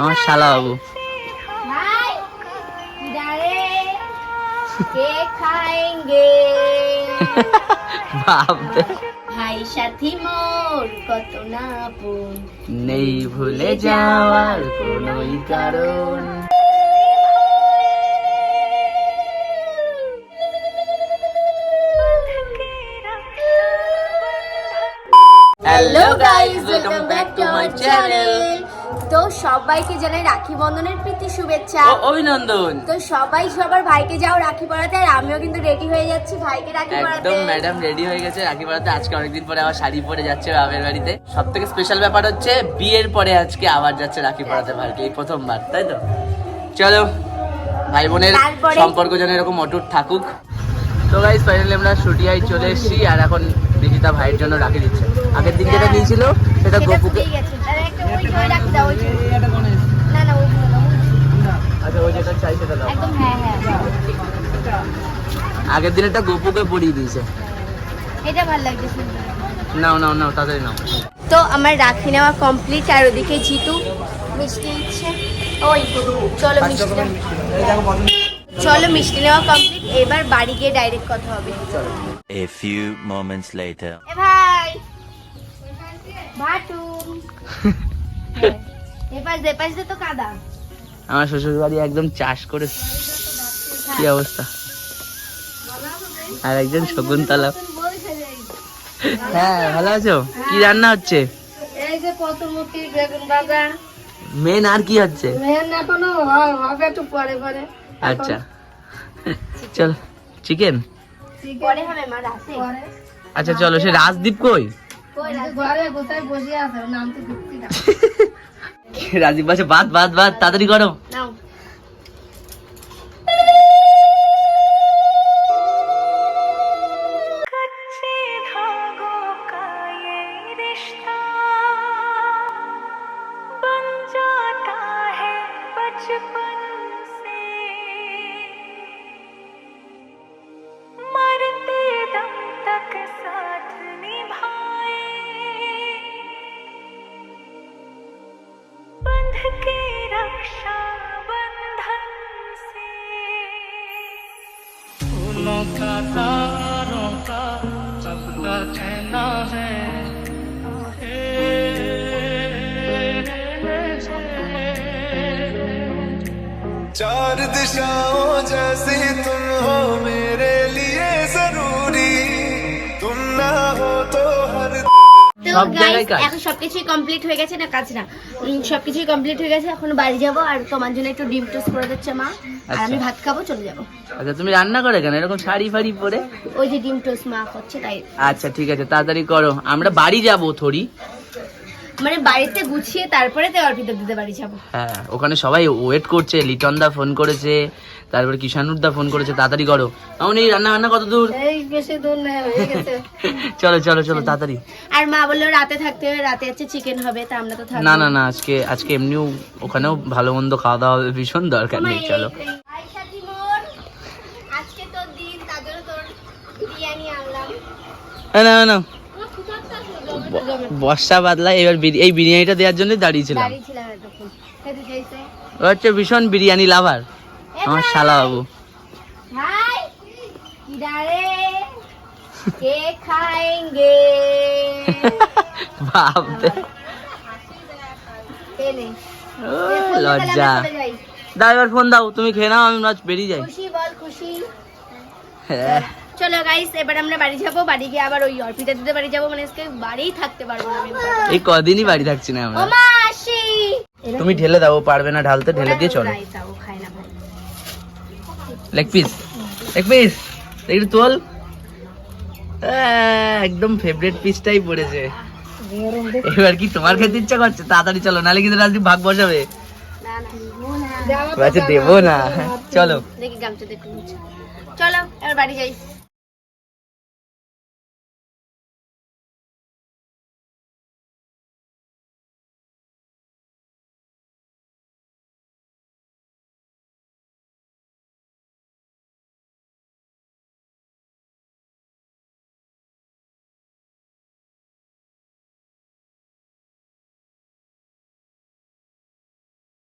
আমার শালা বাবু। ভাই সাথী মোর কত না নেই ভুলে যাওয়ার কোনোই কারণ। Hello guys welcome back to my channel তো সবাইকে জানাই রাখি বন্ধনের প্রীতি শুভেচ্ছা। অভিনন্দন। তো সবাই সবার ভাইকে যাও রাখি পরাতে আর আমিও কিন্তু রেডি হয়ে যাচ্ছি ভাইকে রাখি পরাতে একদম ম্যাডাম রেডি হয়ে গেছে রাখি পড়াতে। আজকে অনেকদিন পরে আবার শাড়ি পরে যাচ্ছে বাবের বাড়িতে। সব থেকে স্পেশাল ব্যাপার হচ্ছে বিয়ের পরে আজকে আবার যাচ্ছে রাখি পড়াতে ভাইকে এই প্রথমবার তাই তো? চলো ভাই বোনের সম্পর্ক যেন এরকম অটুট থাকুক। তো গাইস ফাইনালি আমরা শুটিয়ায় চলে এসেছি আর এখন রিজিতা ভাইয়ের জন্য রাখি দিচ্ছে। আগের দিন যেটা নিয়েছিল সেটা সেটা গোপুকে আচ্ছা ওই যেটা চাই সেটা দাও। একদম হ্যাঁ হ্যাঁ। আগের দিন একটা গোপুকে পরিয়ে দিয়েছে। এটা ভালো লাগছে নাও নাও নাও তাড়াতাড়ি নাও। তো আমার রাখি নেওয়া কমপ্লিট আর ওদিকে জিতু মিষ্টি ইচ্ছে ওই চলো মিষ্টি। চলো মিষ্টি নেওয়া কমপ্লিট এবার বাড়ি গিয়ে ডাইরেক্ট কথা হবে। A few moments later. এ ভাই। ভাটু। হ্যাঁ, আমার শ্বশুর বাড়ি একদম চাষ করে কি অবস্থা? আর একজন শকুন্তলা। হ্যাঁ ভালো আছো? কি রান্না হচ্ছে? এই যে পতমুখী বেগুন ভাজা। মেন আর কি হচ্ছে? মেয়ের না হবে একটু পরে পরে। আচ্ছা। চল চিকেন? পরে হবে মা রাতে। আচ্ছা চলো সে রাজদীপ কই? ঘরে কোথায় বসে আছে নাম তো ঢুকতি না রাজদীপ বলছে বাদ বাদ বাদ তাড়াতাড়ি করো। নাও। चार दिशाओं जैसी तुम हो मेरे लिए जरूरी तुम ना हो तो हर তো সব guys, জায়গায় কাজ। এখন সবকিছুই কমপ্লিট হয়ে গেছে না কাজ না উম, সবকিছুই কমপ্লিট হয়ে গেছে এখন বাড়ি যাব আর তোমার জন্য একটু ডিম টোস্ট করে দিচ্ছে মা আর আমি আচ্ছা। ভাত খাবো চলে যাব আচ্ছা তুমি রান্না করে কেন এরকম শাড়ি ফাড়ি পরে ওই যে ডিম টোস্ট মা করছে তাই আচ্ছা ঠিক আছে তাড়াতাড়ি করো আমরা বাড়ি যাবো থরি মানে বাড়িতে গুছিয়ে তারপরে তো অর্পিত দিতে বাড়ি যাব। হ্যাঁ ওখানে সবাই ওয়েট করছে লিটন দা ফোন করেছে তারপর কিষানুর দা ফোন করেছে তাড়াতাড়ি করো। এই রান্না বান্না কত দূর? এই বেশি দূর নেই হয়ে গেছে। চলো চলো চলো তাড়াতাড়ি। আর মা বলল রাতে থাকতে হবে রাতে হচ্ছে চিকেন হবে তা আমরা তো থাকব। না না না আজকে আজকে এমনিও ওখানেও ভালো মন্দ খাওয়া দাওয়া হবে ভীষণ দরকার নেই চলো। ভাই সাথী আজকে তোর দিন তার তোর বিরিয়ানি আনলাম। এ, না না বর্ষা বাদলা এবার বিরি- এই বিরিয়ানিটা দেওয়ার জন্য দাঁড়িয়েছিলাম। হচ্ছে ভীষণ বিরিয়ানি লাভার। আমার শালা বাবু। ও, লজ্জা। দাও এবার ফোন দাও তুমি খেয়ে নাও আমি আজ বেরিয়ে যাই। খুশি বল খুশি। হ্যাঁ। চলো গাইস এবার আমরা বাড়ি যাব। বাড়ি গিয়ে আবার ওই অর্পিতা দিতে বাড়ি যাব। মানে আজকে বাড়িই থাকতে পারব না এই কদিনই বাড়ি থাকছি না আমরা। তুমি ঢেলে দাও পারবে না ঢালতে ঢেলে দিয়ে চলো। লেগ পিস লেগ পিস একটু তোল? একদম ফেভারিট পিসটাই পড়েছে। এবার কি তোমার খেতে ইচ্ছা করছে? তাড়াতাড়ি চলো নাহলে কিন্তু রাজদীপ ভাগ বসাবে। আচ্ছা দেবো না। চলো দেখি গামছা দেখুন চলো এবার বাড়ি যাই।